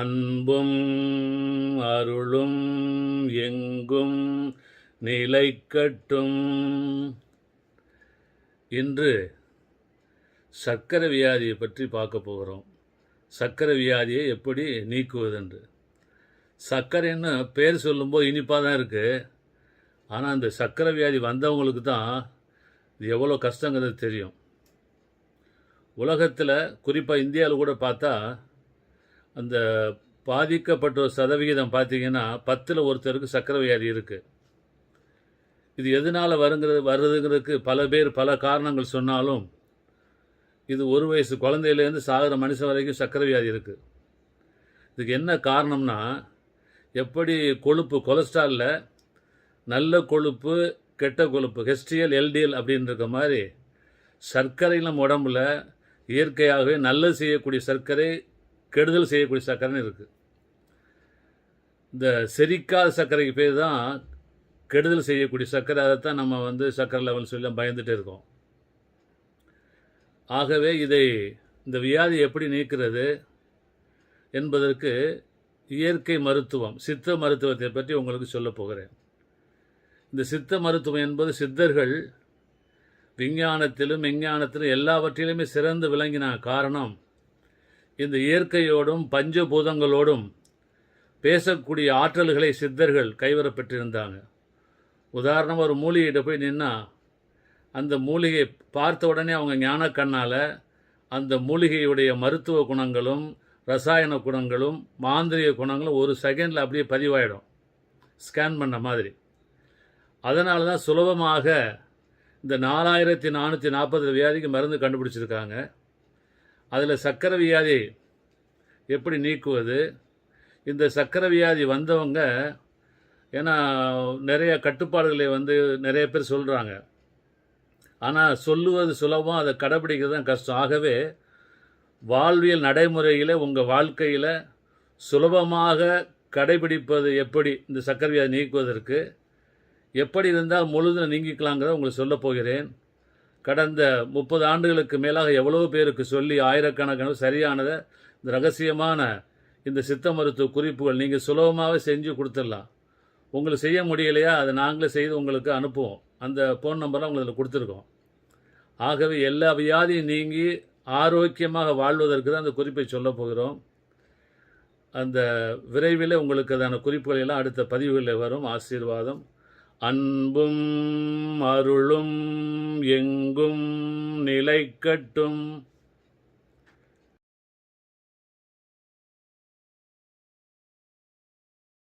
அன்பும் அருளும் எங்கும் நிலைக்கட்டும். இன்று சர்க்கரை வியாதியை பற்றி பார்க்க போகிறோம். சர்க்கரை வியாதியை எப்படி நீக்குவதென்று. சர்க்கரைன்னு பேர் சொல்லும்போது இனிப்பாக தான் இருக்குது ஆனால் அந்த சர்க்கரை வியாதி வந்தவங்களுக்கு தான் இது எவ்வளோ கஷ்டங்கிறது தெரியும். உலகத்தில் குறிப்பாக இந்தியாவில் கூட பார்த்தா அந்த பாதிக்கப்பட்ட சதவிகிதம் பார்த்தீங்கன்னா பத்தில் ஒருத்தருக்கு சக்கரை வியாதி இருக்குது இது எதனால் வருங்கிறது வருதுங்கிறதுக்கு பல பேர் பல காரணங்கள் சொன்னாலும் இது ஒரு வயசு குழந்தையிலேருந்து சாகிற மனுஷன் வரைக்கும் சக்கரை வியாதி இருக்குது இதுக்கு என்ன காரணம்னா எப்படி கொழுப்பு கொலஸ்ட்ராலில் நல்ல கொழுப்பு கெட்ட கொழுப்பு ஹெச்டிஎல் எல்டிஎல் அப்படின்னு இருக்க மாதிரி சர்க்கரை நம்ம உடம்புல இயற்கையாகவே நல்லது செய்யக்கூடிய சர்க்கரை கெடுதல் செய்யக்கூடிய சர்க்கரைன்னு இருக்குது இந்த செரிக்காத சர்க்கரைக்கு பேர் தான் கெடுதல் செய்யக்கூடிய சர்க்கரை அதைத்தான் நம்ம வந்து சர்க்கரை லெவல் சொல்லி பயந்துகிட்டே இருக்கோம். ஆகவே இதை இந்த வியாதி எப்படி நீக்கிறது என்பதற்கு இயற்கை மருத்துவம் சித்த மருத்துவத்தை பற்றி உங்களுக்கு சொல்லப் போகிறேன். இந்த சித்த மருத்துவம் என்பது சித்தர்கள் விஞ்ஞானத்திலும் விஞ்ஞானத்திலும் எல்லாவற்றிலுமே சிறந்து விளங்கின காரணம் இந்த இயற்கையோடும் பஞ்சபூதங்களோடும் பேசக்கூடிய ஆற்றல்களை சித்தர்கள் கைவரப்பெற்றிருந்தாங்க. உதாரணம் ஒரு மூலிகையிட்ட போய் நின்னா அந்த மூலிகை பார்த்த உடனே அவங்க ஞான கண்ணால் அந்த மூலிகையுடைய மருத்துவ குணங்களும் ரசாயன குணங்களும் மாந்திரிய குணங்களும் ஒரு செகண்டில் அப்படியே பதிவாயிடும். ஸ்கேன் பண்ண மாதிரி. அதனால தான் சுலபமாக இந்த நாலாயிரத்தி நானூற்றி நாற்பது வியாதிக்கு மருந்து கண்டுபிடிச்சிருக்காங்க. அதில் சக்கரை வியாதி எப்படி நீக்குவது? இந்த சக்கரை வியாதி வந்தவங்க ஏன்னா நிறைய கட்டுப்பாடுகளை வந்து நிறைய பேர் சொல்கிறாங்க ஆனால் சொல்லுவது சுலபம் அதை கடைப்பிடிக்கிறது தான் கஷ்டம். ஆகவே வாழ்வியல் நடைமுறையில் உங்கள் வாழ்க்கையில் சுலபமாக கடைபிடிப்பது எப்படி? இந்த சக்கரை வியாதி நீக்குவதற்கு. எப்படி இருந்தால் முழுதில் நீங்கிக்கலாங்கிறத உங்களுக்கு சொல்லப் போகிறேன். கடந்த முப்பது ஆண்டுகளுக்கு மேலாக எவ்வளோ பேருக்கு சொல்லி ஆயிரக்கணக்கான சரியானதை இந்த ரகசியமான இந்த சித்த மருத்துவ குறிப்புகள் நீங்கள் சுலபமாகவே செஞ்சு கொடுத்துடலாம். உங்களுக்கு செய்ய முடியலையா அதை நாங்களே செய்து உங்களுக்கு அனுப்புவோம். அந்த ஃபோன் நம்பரை உங்களுக்கு கொடுத்துருக்கோம். ஆகவே எல்லா வியாதியும் நீங்கி ஆரோக்கியமாக வாழ்வதற்கு தான் அந்த குறிப்பை சொல்ல போகிறோம். அந்த விரைவில் உங்களுக்கு அதான குறிப்புகள் எல்லாம் அடுத்த பதிவுகளில் வரும். ஆசீர்வாதம். அன்பும் அருளும் எங்கும் நிலைக்கட்டும்.